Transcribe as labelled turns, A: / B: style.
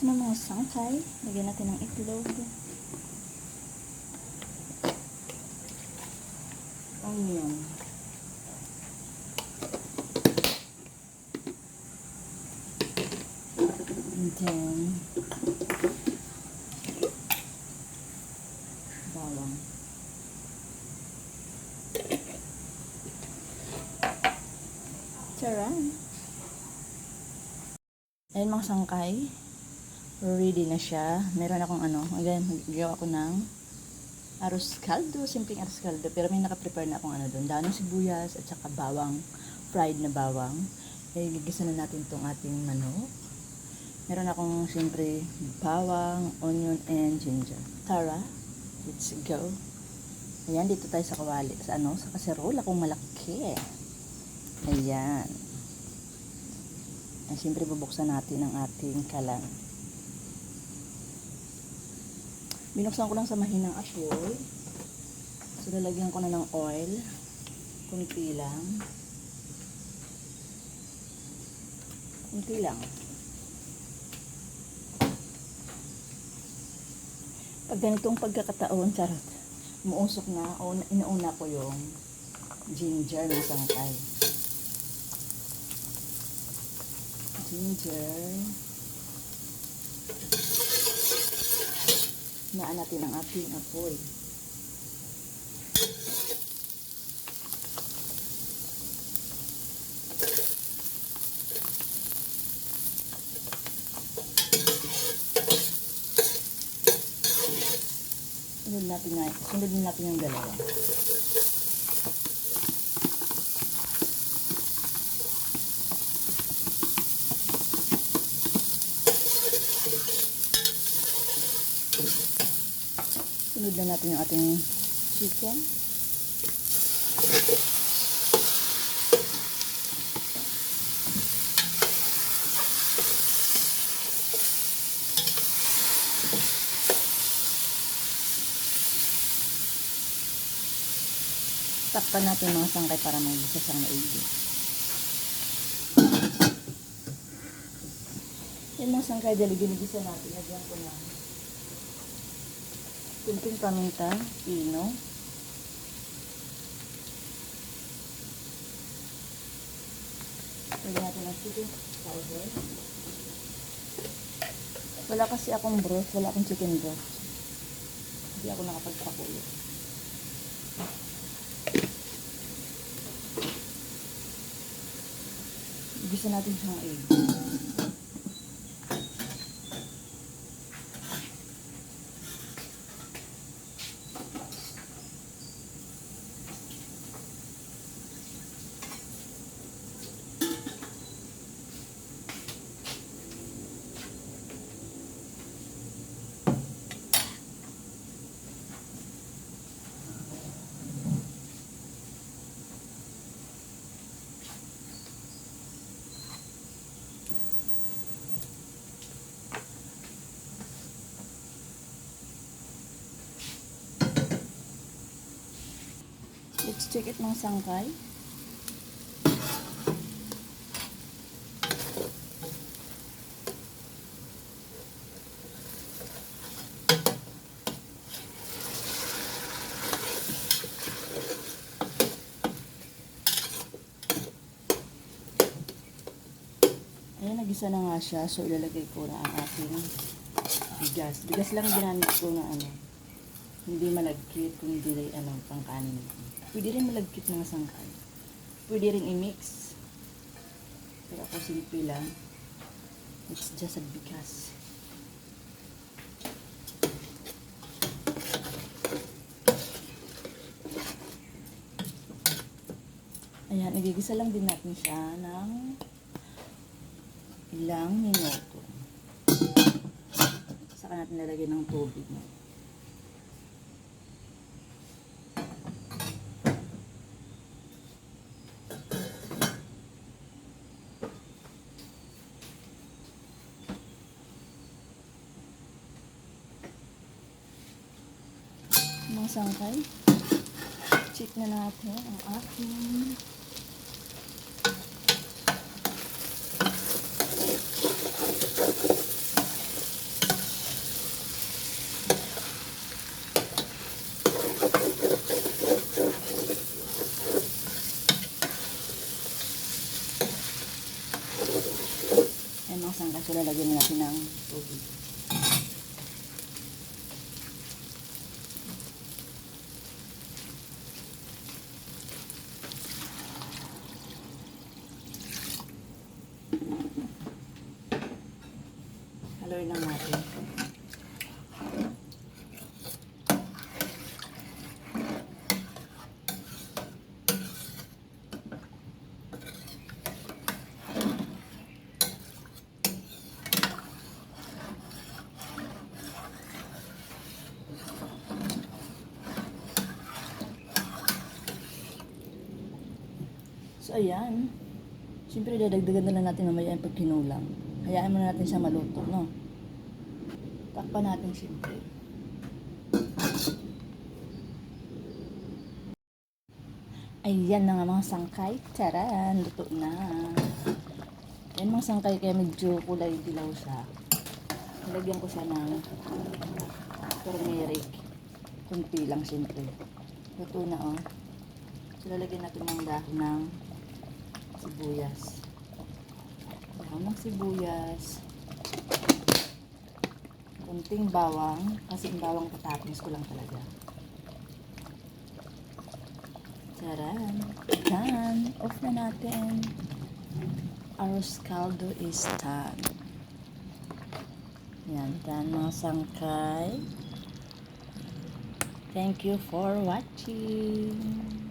A: Ito na mga sangkay. Lagyan natin ng itlog. Onion. And then, bawang. Charan. Ayun mga sangkay. Ready na siya. Meron akong ano, again, gawa ko ng arroz caldo, simpleng arroz caldo. Pero may nakaprepare na akong ano doon. Danong sibuyas at saka bawang, fried na bawang. Eh, gigisa na natin tong ating manok. Meron akong siyempre bawang, onion, and ginger. Tara, let's go. Ayan, dito tayo sa kawali. Sa ano, sa kaserola kung malaki. Ayan. Ay, siyempre bubuksan natin ang ating kalan. Binuksan ko lang sa mahinang apoy. So, lalagyan ko na ng oil. Kunti lang. Kunti lang. Pag ganitong pagkakataon, charot, muusok na, o inuuna ko yung ginger na sangkay. Ginger. Naan natin ang ating apoy. Sunod natin na, sunod natin yung dalawa. Sunod na natin yung ating chicken. Takpan natin mga sangkay para mag-isa siyang maigi. Yan mga sangkay, dali ginigisa natin. Lagyan ko na kunting paminta, pino. Lagyan natin ng chicken powder. Wala kasi akong broth, wala akong chicken broth. Hindi ako nakapagpakulo. Gisa natin siyang egg. Let's check it ng sangkay. Ayan, nagisa na nga siya. So, ilalagay ko na ang ating bigas. Bigas lang ginamit ko na ano. Hindi malagkit, kundi ano, pangkanin. Pwede rin malagkit mga sangkay. Pwede rin i-mix. Pero ako simple lang. It's just a bigas. Ayan, nagigisa lang din natin siya ng ilang minuto. Saka natin lalagyan ng tubig. No? sangkay. Check na natin ang ating Ayan mga sangkay, so lalagyan natin ng tubig. Haluin lang natin. So, ayan. Siyempre, dadagdagan na lang natin mamaya yung pagkinulang. Hayaan muna natin siya maluto, no? Takpan natin siyempre. Ayan na nga mga sangkay. Taran! Luto na. Ayan mga sangkay kaya medyo kulay dilaw siya. Nilagyan ko siya ng turmeric. Kunti lang siyempre. Luto na oh. So, lalagyan natin ng dahon ng sibuyas. Dahon ng sibuyas. Kunting bawang. Kasi yung bawang tatapos ko lang talaga. Taran. Done. Off na natin. Our caldo is done. Yan. Done mga sangkay. Thank you for watching.